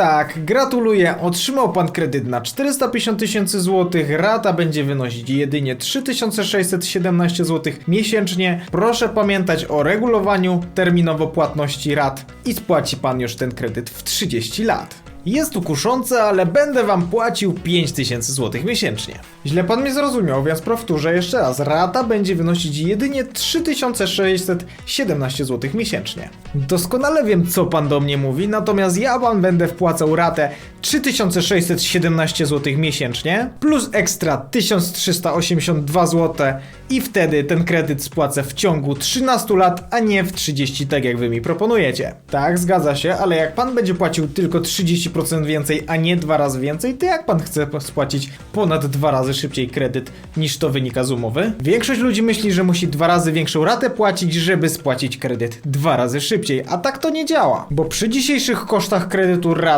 tak, gratuluję, otrzymał pan kredyt na 450 tysięcy złotych, rata będzie wynosić jedynie 3617 zł miesięcznie. Proszę pamiętać o regulowaniu terminowo płatności rat i spłaci pan już ten kredyt w 30 lat. Jest tu kuszące, ale będę wam płacił 5000 zł miesięcznie. Źle pan mnie zrozumiał, więc powtórzę jeszcze raz. Rata będzie wynosić jedynie 3617 zł miesięcznie. Doskonale wiem, co pan do mnie mówi, natomiast ja wam będę wpłacał ratę 3617 zł miesięcznie, plus ekstra 1382 zł i wtedy ten kredyt spłacę w ciągu 13 lat, a nie w 30, tak jak wy mi proponujecie. Tak, zgadza się, ale jak pan będzie płacił tylko 30% więcej, a nie dwa razy więcej, to jak pan chce spłacić ponad dwa razy szybciej kredyt niż to wynika z umowy? Większość ludzi myśli, że musi dwa razy większą ratę płacić, żeby spłacić kredyt dwa razy szybciej, a tak to nie działa, bo przy dzisiejszych kosztach kredytu rat